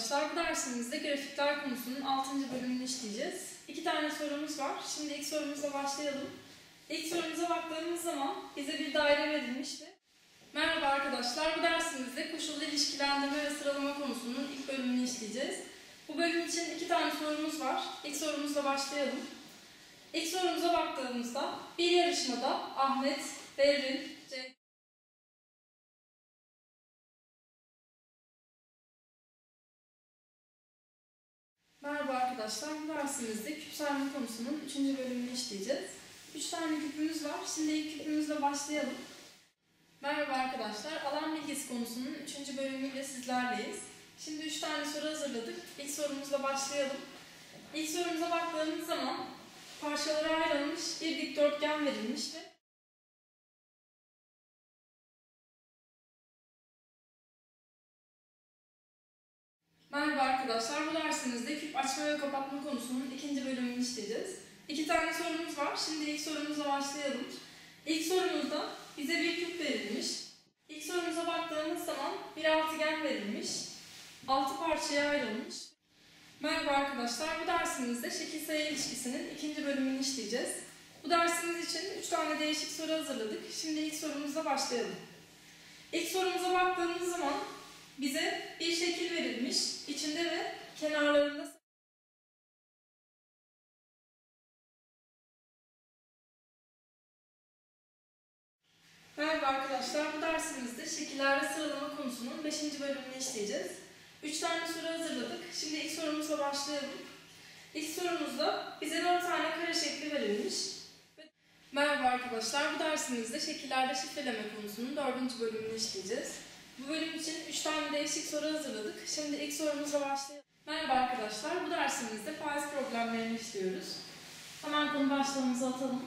arkadaşlar. Bu dersimizde grafikler konusunun 6. bölümünü işleyeceğiz. İki tane sorumuz var. Şimdi ilk sorumuza başlayalım. İlk sorumuza baktığımız zaman bize bir daire verilmişti. Merhaba arkadaşlar. Bu dersimizde koşullu ilişkilendirme ve sıralama konusunun ilk bölümünü işleyeceğiz. Bu bölüm için iki tane sorumuz var. İlk sorumuzla başlayalım. İlk sorumuza baktığımızda bir yarışmada Ahmet, Berrin, C. arkadaşlar. Bu dersimizde küp sayma konusunun 3. bölümünü işleyeceğiz. 3 tane küpümüz var. Şimdi ilk küpümüzle başlayalım. Merhaba arkadaşlar. Alan bilgisi konusunun 3. bölümüyle sizlerleyiz. Şimdi 3 tane soru hazırladık. İlk sorumuzla başlayalım. İlk sorumuza baktığımız zaman parçalara ayrılmış bir dikdörtgen verilmiş ve Merhaba arkadaşlar, bu dersimizde küp açma ve kapatma konusunun ikinci bölümünü işleyeceğiz. İki tane sorumuz var. Şimdi ilk sorumuzla başlayalım. İlk sorumuzda bize bir küp verilmiş. İlk sorumuza baktığımız zaman bir altıgen verilmiş. Altı parçaya ayrılmış. Merhaba arkadaşlar, bu dersimizde şekil sayı ilişkisinin ikinci bölümünü işleyeceğiz. Bu dersimiz için üç tane değişik soru hazırladık. Şimdi ilk sorumuzla başlayalım. İlk sorumuza baktığımız zaman bize bir şekil verilmiş. İçinde ve kenarlarında Merhaba arkadaşlar, bu dersimizde şekillerde sıralama konusunun 5. bölümünü işleyeceğiz. 3 tane soru hazırladık. Şimdi ilk sorumuzla başlayalım. İlk sorumuzda bize 4 tane kare şekli verilmiş. Merhaba arkadaşlar, bu dersimizde şekillerde şifreleme konusunun 4. bölümünü işleyeceğiz. Bu bölüm için 3 tane değişik soru hazırladık. Şimdi ilk sorumuzla başlayalım. Merhaba arkadaşlar, bu dersimizde faiz problemlerini işliyoruz. Hemen konu başlığımızı atalım.